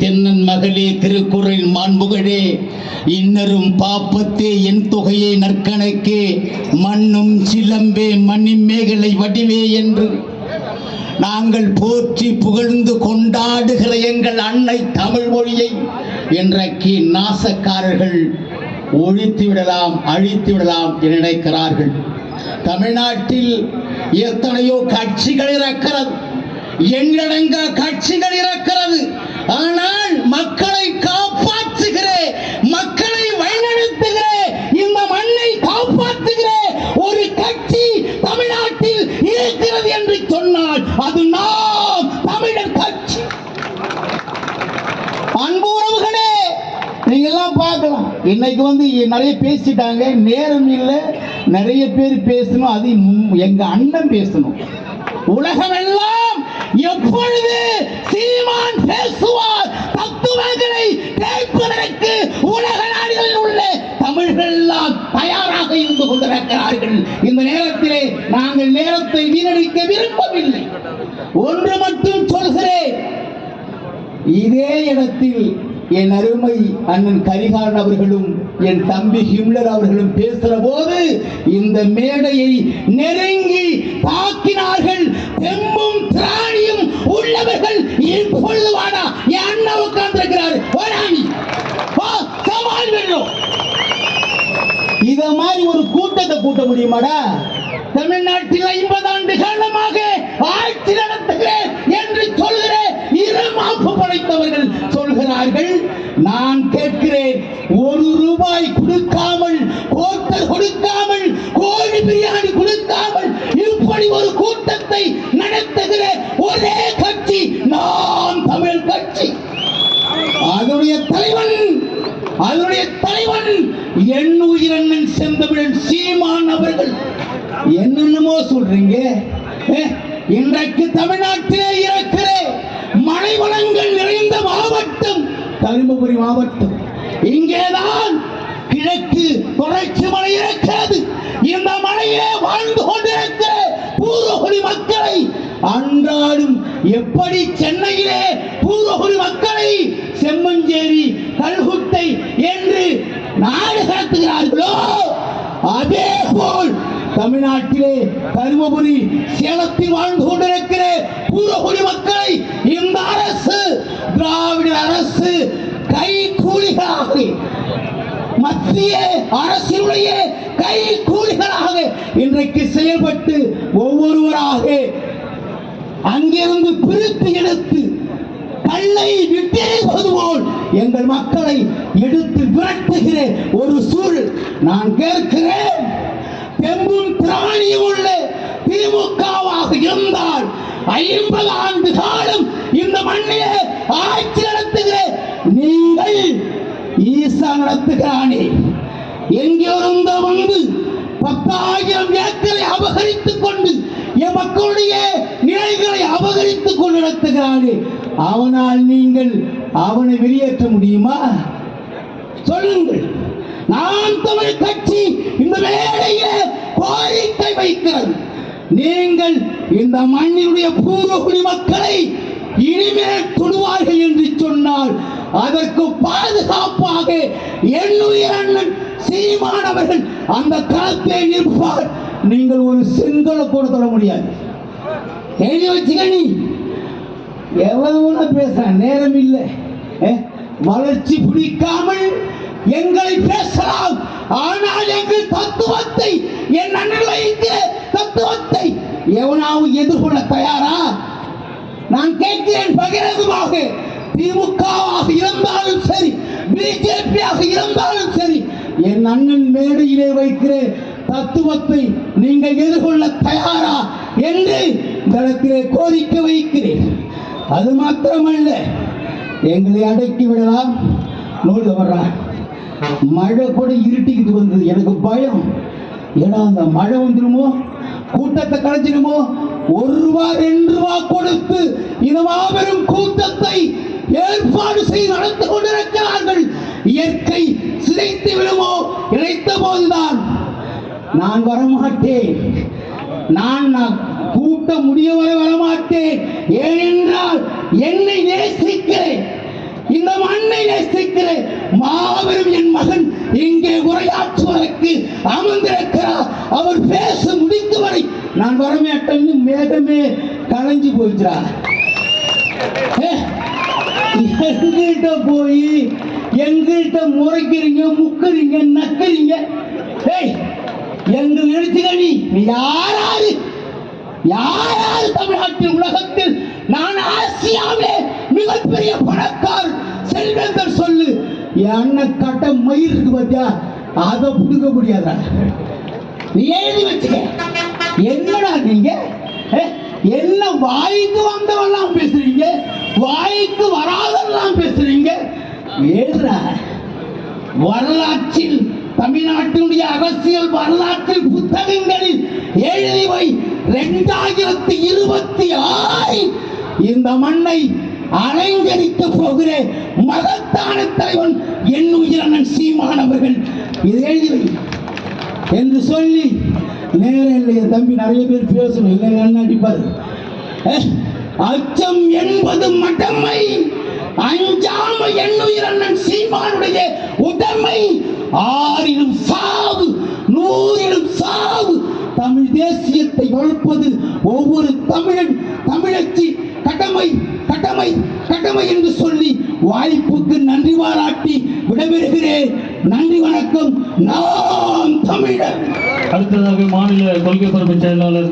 தென்னன் மகளே திருக்குறள் மாண்புகளே இன்னரும் பாப்பத்தே என் தொகையை நற்கணக்கே மண்ணும் சிலம்பே மணிமேகலை வடிவே என்று. நாங்கள் போற்றி புகழ்ந்து கொண்டாடுகிற எங்கள் அன்னை தமிழ் மொழியை இன்றைக்கு நாசக்காரர்கள் ஒழித்து விடலாம் அழித்து விடலாம் என நினைக்கிறார்கள். தமிழ்நாட்டில் எத்தனையோ கட்சிகள் இருக்கிறது எண்ணடங்க கட்சிகள் இருக்கிறது ஆனால் மக்களை காப்பாற்றுகிற மக்களை வழிநடத்துகிற இந்த மண்ணை காப்பாற்றுகிற ஒரு கட்சி தமிழ்நாட்டில் இருக்கிறது என்று சொன்னால் அது நாம் தமிழர் கட்சி. அன்பு உறவுகளே நீங்க எல்லாம் பார்க்கலாம். இன்னைக்கு வந்து நிறைய பேசிட்டாங்க நேரம் இல்லை. நிறைய பேர் பேசணும் அது எங்க அண்ணன் பேசணும். உலகமெல்லாம் எப்பொழுது சீமான் பேசுவார் தத்துவங்களை கேட்பதற்கு உலக நாடுகளில் உள்ள தமிழர்கள் எல்லாம் தயாராக இருந்து கொண்டிருக்கிறார்கள். இந்த நேரத்திலே நாங்கள் நேரத்தை வீணடிக்க விரும்பவில்லை. ஒன்று மட்டும் சொல்கிறேன். இதே இடத்தில் என் அருமை அண்ணன் கரிகாலன் அவர்களும் என் தம்பி ஹிம்லர் அவர்களும் பேசுற போது இந்த மேடையை நெருங்கி தாக்கினார்கள். தெம்பும் திராணியும் உள்ளவர்கள் இப்பொழுது வாடா என் அண்ணா உட்கார்ந்திருக்கிறார். ஓடாமி சவால் வெல்லும். இத மாதிரி ஒரு கூட்டத்தை கூட்ட முடியுமாடா? தமிழ்நாட்டில் ஐம்பது பிரியாணி கொடுக்காமல் இப்படி ஒரு கூட்டத்தை நடத்துகிற ஒரே கட்சி நாம் தமிழ் கட்சி. அதனுடைய தலைவன் அதனுடைய தலைவன் என் உயிரண்ணன் செந்தமிழன் சீமான் அவர்கள். என்னென்னமோ சொல்றீங்க? இன்றைக்கு தமிழ்நாட்டிலே இருக்கிற மலை வளங்கள் நிறைந்த மாவட்டம் தருமபுரி மாவட்டம். இங்கேதான் கிழக்கு தொடர்ச்சி மலை இருக்கிறது இந்த மலையிலே வாழ்ந்து கொண்டிருக்கிற பூர்வகுடி மக்களை அன்றாடும் எப்படி சென்னையிலே பூர்வகுடி மக்களை செம்மஞ்சேரி கல்குட்டை என்று நாடு கடத்துகிறார்களோ? அதே போல் தமிழ்நாட்டிலே தருமபுரி சேலத்தில் வாழ்ந்து கொண்டிருக்கிற பூர்வகுடி மக்களை இந்த அரசு திராவிட அரசு கை கூலிகளாக மத்திய அரசினுடைய கை கூலிகளாக இன்றைக்கு செயல்பட்டு ஒவ்வொருவராக அங்கிருந்து பிரித்து எடுத்து கல்லை விட்டெறிவது போல் எங்கள் மக்களை எடுத்து விரட்டுகிற ஒரு சூழல் நான் கேட்கிறேன். தெம்பும் திராணியும் உள்ள திமுகவாக இருந்தால் ஐம்பது ஆண்டு காலம் இந்த மண்ணிலே ஆய் நடத்துகிற நீங்கள் ஈசா நடத்துகிறானே எங்கிருந்த வந்து பத்தாயிரம் ஏக்கரை அபகரித்துக் கொண்டு என் மக்களுடைய நிலைகளை அபகரித்துக் கொண்டு நடத்துகிறானே அவனால் நீங்கள் அவனை வெளியேற்ற முடியுமா? சொல்லுங்கள். நான் தமிழ் கட்சி இந்த மேடையிலே கோரிக்கை வைக்கிறது. நீங்கள் இந்த மண்ணினுடைய பூர்வகுடி மக்களை இனிமேல் தொடுவார்கள் அதற்கு பாதுகாப்பாக எண்ணுயிரண்ணன் சீமானவர்கள் அந்த களத்தை நிற்பார். நீங்கள் ஒரு செங்கலை கூட தொட முடியாது. எழுதி வச்சுக்க நீ. எவ்வளவு பேச நேரம் இல்லை. வளர்ச்சி பிடிக்காமல் எங்களை பேசலாம். ஆனால் எங்கள் தத்துவத்தை என் அண்ணன் வைக்கிற தத்துவத்தை எவனாவும் எதிர்கொள்ள தயாரா? நான் கேட்கிறேன் பகிரங்கமாக. திமுகவாக இருந்தாலும் சரி பிஜேபியாக இருந்தாலும் சரி என் அண்ணன் மேடையிலே வைக்கிற தத்துவத்தை நீங்கள் எதிர்கொள்ள தயாரா என்று உங்களுக்கு கோரிக்கை வைக்கிறேன். அது மாத்திரமல்ல எங்களை அடக்கி விடலாம். நூல் வர்றா. மழை கூட இருட்டிக்கிட்டு வந்தது. எனக்கு பயம். ஏன்னா அந்த மழை வந்துடுமோ? கூட்டத்தை கலைஞ்சிடுமோ? ஒரு ரூபா ரெண்டு ரூபா கொடுத்து இந்த மாபெரும் கூட்டத்தை ஏற்பாடு செய்து நடந்து கொண்டிருக்கிறார்கள். இயற்கை சிதைத்து விடுமோ நினைத்த போதுதான் நான் வரமாட்டேன். நான் நான் கூட்ட முடியவரை வரமாட்டேன். ஏனென்றால் என்னை நேசிக்கிறேன். இந்த மன்னை நேசிக்கிறேன். மாபெரும் என் மகன் இங்கே உரையாற்றுவதற்கு அமர்ந்திருக்கிறார். அவர் பேச முடிக்கும் வரை நான் வரமாட்டேன் மேகமே கலைஞ்சு போயிட்டார் எங்கிட்ட போய் எங்கிட்ட முறைக்கிறீங்க முக்குறீங்க நக்குறீங்க. ஏய் எங்க எழுத்துக்கணி நீ யாராரு? யாராரு தமிழ்நாட்டில் உலகத்தில்? நான் ஆசியாவிலே மிகப்பெரிய பணக்கார் செல்வந்தர் சொல்லு. என்ன கட்ட மயிர் இருக்கு பார்த்தியா அதை பிடுங்க முடியாதா? எழுதி வச்சுக்க. என்னடா நீங்க? என்ன வாய்க்கு வந்தவெல்லாம் பேசுறீங்க? வாய்க்கு வராதெல்லாம் பேசுறீங்க? ஏறா வரலாற்றில் தமிழ்நாட்டினுடைய அரசியல் வரலாற்றில் புத்தகங்களில் எழுதி வை. இரண்டாயிரத்தி இருபத்தி ஆறு இந்த மண்ணை அலங்கரிக்க போகிற மகத்தான தலைவன் என் உயிரண்ணன் சீமான் அவர்கள். இது எழுதி வை. என்று சொல்லி நேரம் இல்லையா தம்பி நிறைய பேர் பேசணும். இல்லை என்ன அடிப்பாரு அச்சம் என்பது மடமை அஞ்சாம எண்ணுயிரண்ணன் சீமானுடைய உடமை. ஆறிலும் சாவு நூறிலும் சாவு. தமிழ் தேசியத்தை வளர்ப்பது ஒவ்வொரு தமிழன் தமிழச்சி கடமை கடமை கடமை என்று சொல்லி வாய்ப்புக்கு நன்றி பாராட்டி விடைபெறுகிறேன். நன்றி வணக்கம். நாம் தமிழர். அடுத்ததாக மாநில கொள்கை பொறுப்பு செயலாளர்